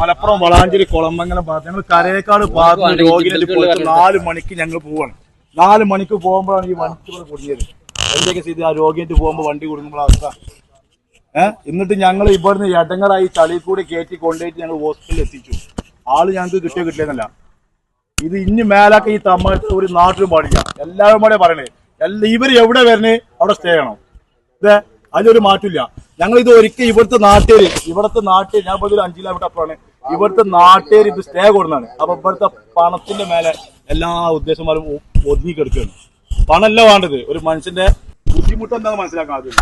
മലപ്പുറം വളാഞ്ചേരി കുളമംഗലം ഭാഗത്ത് ഞങ്ങൾ കരയേക്കാട് ഭാഗത്ത് രോഗിനെ പോയിട്ട് നാല് മണിക്ക് ഞങ്ങൾ പോവാണ്. നാല് മണിക്ക് പോകുമ്പോഴാണ് ഈ വണ്ടി കുടുങ്ങിയത്. എന്തൊക്കെ ചെയ്ത് ആ രോഗിയായിട്ട് പോകുമ്പോൾ വണ്ടി കുടുങ്ങുമ്പോൾ അവസ്ഥ? ഏഹ് എന്നിട്ട് ഞങ്ങൾ ഇവിടുന്ന് എടങ്ങറായി ചളി കൂടി കയറ്റി കൊണ്ടുപോയിട്ട് ഞങ്ങൾ ഹോസ്പിറ്റലിൽ എത്തിച്ചു. ആൾ ഞങ്ങൾക്ക് കിട്ടിയോ കിട്ടിയെന്നല്ല ഇത് ഇനി മേലാക്കി ഈ തമ്മ ഒരു നാട്ടിലും പാടില്ല. എല്ലാവരും കൂടെ പറയണേ. എല്ലാ ഇവർ എവിടെ വരണേ? അവിടെ സ്റ്റേ ചെയ്യണം. ഇതേ അതിലൊരു മാറ്റില്ല ഞങ്ങൾ ഇത് ഒരിക്കൽ ഇവിടുത്തെ നാട്ടിൽ ഇവിടുത്തെ നാട്ടിൽ ഞാൻ പോയി ഒരു അഞ്ച് കിലോമീറ്റർ അപ്പുറമാണ്. ഇവിടുത്തെ നാട്ടുകാർ ഇത് സ്റ്റേ കൊടുക്കുന്നതാണ്. അപ്പൊ ഇവിടുത്തെ പണത്തിന്റെ മേലെ എല്ലാ ഉദ്ദേശന്മാരും ഒതുങ്ങി കിടക്കുകയാണ്. പണമല്ല വേണ്ടത്. ഒരു മനുഷ്യന്റെ ബുദ്ധിമുട്ട് എന്താണെന്ന് മനസ്സിലാക്കാൻ ആദ്യം.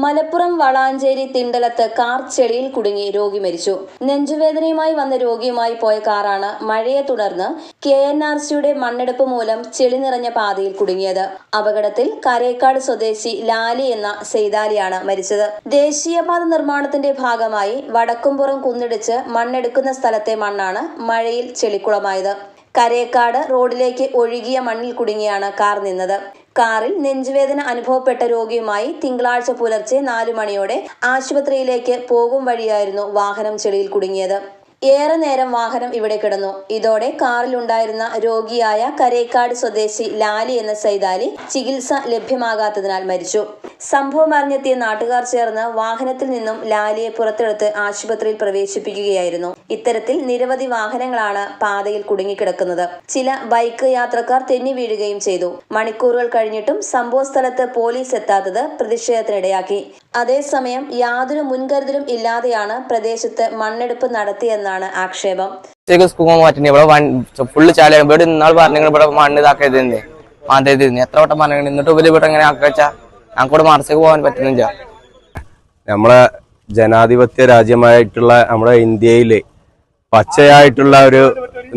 മലപ്പുറം വളാഞ്ചേരി തിണ്ടലത്ത് കാർ ചെളിയിൽ കുടുങ്ങി രോഗി മരിച്ചു. നെഞ്ചുവേദനയുമായി വന്ന രോഗിയുമായി പോയ കാറാണ് മഴയെ തുടർന്ന് കെ എൻ ആർ സിയുടെ മണ്ണെടുപ്പ് മൂലം ചെളി നിറഞ്ഞ പാതയിൽ കുടുങ്ങിയത്. അപകടത്തിൽ കരേക്കാട് സ്വദേശി ലാലി എന്ന സെയ്താലിയാണ് മരിച്ചത്. ദേശീയപാത നിർമ്മാണത്തിന്റെ ഭാഗമായി വടക്കുംപുറം കുന്നിടിച്ച് മണ്ണെടുക്കുന്ന സ്ഥലത്തെ മണ്ണാണ് മഴയിൽ ചെളിക്കുളമായത്. കരേക്കാട് റോഡിലേക്ക് ഒഴുകിയ മണ്ണിൽ കുടുങ്ങിയാണ് കാർ നിന്നത്. കാറിൽ നെഞ്ചുവേദന അനുഭവപ്പെട്ട രോഗിയുമായി തിങ്കളാഴ്ച പുലർച്ചെ നാലു മണിയോടെ ആശുപത്രിയിലേക്ക് പോകും വഴിയായിരുന്നു വാഹനം ചെളിയിൽ കുടുങ്ങിയത്. ഏറെ നേരം വാഹനം ഇവിടെ കിടന്നു. ഇതോടെ കാറിലുണ്ടായിരുന്ന രോഗിയായ കരേക്കാട് സ്വദേശി ലാലി എന്ന സൈതാലി ചികിത്സ ലഭ്യമാകാത്തതിനാൽ മരിച്ചു. സംഭവം അറിഞ്ഞെത്തിയ നാട്ടുകാർ ചേർന്ന് വാഹനത്തിൽ നിന്നും ലാലിയെ പുറത്തെടുത്ത് ആശുപത്രിയിൽ പ്രവേശിപ്പിക്കുകയായിരുന്നു. ഇത്തരത്തിൽ നിരവധി വാഹനങ്ങളാണ് പാതയിൽ കുടുങ്ങിക്കിടക്കുന്നത്. ചില ബൈക്ക് യാത്രക്കാർ തെന്നി വീഴുകയും ചെയ്തു. മണിക്കൂറുകൾ കഴിഞ്ഞിട്ടും സംഭവ സ്ഥലത്ത് പോലീസ് എത്താത്തത് പ്രതിഷേധത്തിനിടയാക്കി. അതേസമയം യാതൊരു മുൻകരുതലും ഇല്ലാതെയാണ് പ്രദേശത്ത് മണ്ണെടുപ്പ് നടത്തിയെന്നാണ് ആക്ഷേപം. സ്കൂൾ മാറ്റി ഇവിടെ ഫുള്ള് ചാല ഇവിടെ ഇന്നാൾ പറഞ്ഞു ഇവിടെ മണ്ണ് ഇതാക്കരുതെന്ന്. മാന്തരുതെന്ന് എത്ര വട്ടം പറഞ്ഞു എന്നിട്ട് ഇവർ ഇവിടെ എങ്ങനെ ആക്കാച്ചാ ഞങ്ങൾക്കൂടെ മറച്ചേക്ക് പോകാൻ പറ്റുന്നില്ല. നമ്മളെ ജനാധിപത്യ രാജ്യമായിട്ടുള്ള നമ്മുടെ ഇന്ത്യയിലെ പച്ചയായിട്ടുള്ള ഒരു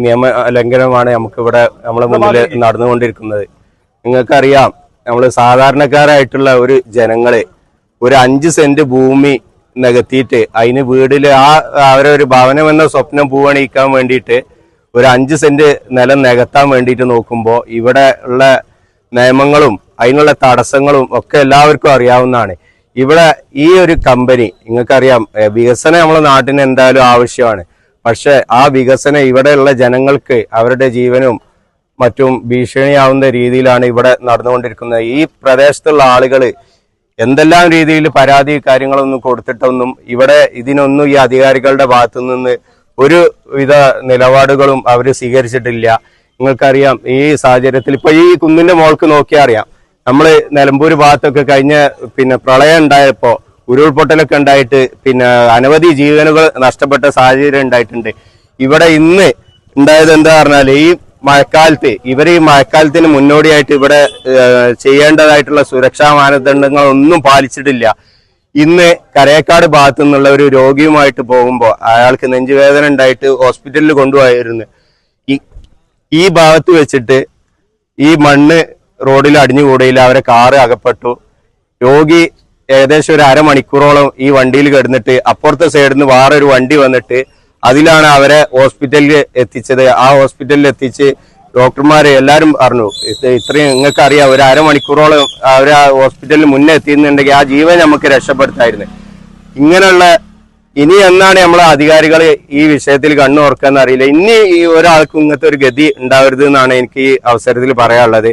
നിയമ ലംഘനമാണ് നമുക്കിവിടെ നമ്മളെ മുന്നിൽ നടന്നുകൊണ്ടിരിക്കുന്നത്. നിങ്ങൾക്കറിയാം നമ്മൾ സാധാരണക്കാരായിട്ടുള്ള ഒരു ജനങ്ങൾ ഒരു അഞ്ച് സെന്റ് ഭൂമി നികത്തിയിട്ട് അതിന് വീടിൽ ആ അവരെ ഒരു ഭവനം എന്ന സ്വപ്നം പൂവണിയിക്കാൻ വേണ്ടിയിട്ട് ഒരു അഞ്ച് സെന്റ് നിലം നികത്താൻ വേണ്ടിയിട്ട് നോക്കുമ്പോൾ ഇവിടെ ഉള്ള നിയമങ്ങളും അതിനുള്ള തടസ്സങ്ങളും ഒക്കെ എല്ലാവർക്കും അറിയാവുന്നതാണ്. ഇവിടെ ഈ ഒരു കമ്പനി നിങ്ങൾക്കറിയാം വികസനം നമ്മുടെ നാട്ടിന് എന്തായാലും ആവശ്യമാണ്. പക്ഷെ ആ വികസനം ഇവിടെയുള്ള ജനങ്ങൾക്ക് അവരുടെ ജീവനും മറ്റും ഭീഷണിയാവുന്ന രീതിയിലാണ് ഇവിടെ നടന്നുകൊണ്ടിരിക്കുന്നത്. ഈ പ്രദേശത്തുള്ള ആളുകൾ എന്തെല്ലാം രീതിയിൽ പരാതി കാര്യങ്ങളൊന്നും കൊടുത്തിട്ടൊന്നും ഇവിടെ ഇതിനൊന്നും ഈ അധികാരികളുടെ ഭാഗത്തു നിന്ന് ഒരു വിധ നിലപാടുകളും അവർ സ്വീകരിച്ചിട്ടില്ല. നിങ്ങൾക്കറിയാം ഈ സാഹചര്യത്തിൽ ഇപ്പൊ ഈ കുന്നിന്റെ മോൾക്ക് നോക്കിയാൽ അറിയാം. നമ്മൾ നിലമ്പൂർ ഭാഗത്തൊക്കെ കഴിഞ്ഞ പിന്നെ പ്രളയം ഉണ്ടായപ്പോ ഉരുൾപൊട്ടലൊക്കെ ഉണ്ടായിട്ട് പിന്നെ അനവധി ജീവനുകൾ നഷ്ടപ്പെട്ട സാഹചര്യം ഉണ്ടായിട്ടുണ്ട്. ഇവിടെ ഇന്ന് ഉണ്ടായത് എന്താ പറഞ്ഞാൽ ഈ മഴക്കാലത്ത് ഇവർ ഈ മഴക്കാലത്തിന് മുന്നോടിയായിട്ട് ഇവിടെ ചെയ്യേണ്ടതായിട്ടുള്ള സുരക്ഷാ മാനദണ്ഡങ്ങൾ ഒന്നും പാലിച്ചിട്ടില്ല. ഇന്ന് കരയക്കാട് ഭാഗത്തു നിന്നുള്ള ഒരു രോഗിയുമായിട്ട് പോകുമ്പോൾ അയാൾക്ക് നെഞ്ചുവേദന ഉണ്ടായിട്ട് ഹോസ്പിറ്റലിൽ കൊണ്ടുപോയിരുന്നു ഈ ഭാഗത്ത് വെച്ചിട്ട് ഈ മണ്ണ് റോഡിൽ അടിഞ്ഞുകൂടിയില്ല അവരെ കാറ് അകപ്പെട്ടു. രോഗി ഏകദേശം ഒരു അരമണിക്കൂറോളം ഈ വണ്ടിയിൽ കിടന്നിട്ട് അപ്പുറത്തെ സൈഡിൽ നിന്ന് വേറൊരു വണ്ടി വന്നിട്ട് അതിലാണ് അവരെ ഹോസ്പിറ്റലിൽ എത്തിച്ചത്. ആ ഹോസ്പിറ്റലിൽ എത്തിച്ച് ഡോക്ടർമാർ എല്ലാവരും പറഞ്ഞു ഇത്രയും നിങ്ങൾക്ക് അറിയാം ഒരു അരമണിക്കൂറോളം അവർ ആ ഹോസ്പിറ്റലിൽ മുന്നേ എത്തിയെന്നുണ്ടെങ്കിൽ ആ ജീവൻ നമുക്ക് രക്ഷപ്പെടുത്തായിരുന്നു. ഇങ്ങനെയുള്ള ഇനി എന്നാണ് നമ്മളെ അധികാരികൾ ഈ വിഷയത്തിൽ കണ്ണു ഓർക്കാന്ന് അറിയില്ല. ഇനി ഈ ഒരാൾക്കും ഇങ്ങനത്തെ ഒരു ഗതി ഉണ്ടാവരുത് എന്നാണ് എനിക്ക് ഈ അവസരത്തിൽ പറയാനുള്ളത്.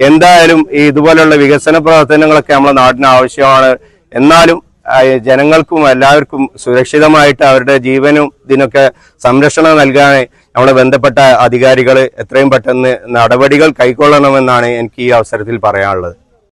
എന്തായാലും ഇതുപോലുള്ള വികസന പ്രവർത്തനങ്ങളൊക്കെ നമ്മളെ നാടിന് ആവശ്യമാണ്. എന്നാലും ജനങ്ങൾക്കും എല്ലാവർക്കും സുരക്ഷിതമായിട്ട് അവരുടെ ജീവനും ഇതിനൊക്കെ സംരക്ഷണം നൽകാൻ നമ്മളെ ബന്ധപ്പെട്ട അധികാരികൾ എത്രയും പെട്ടെന്ന് നടപടികൾ കൈക്കൊള്ളണമെന്നാണ് എനിക്ക് ഈ അവസരത്തിൽ പറയാനുള്ളത്.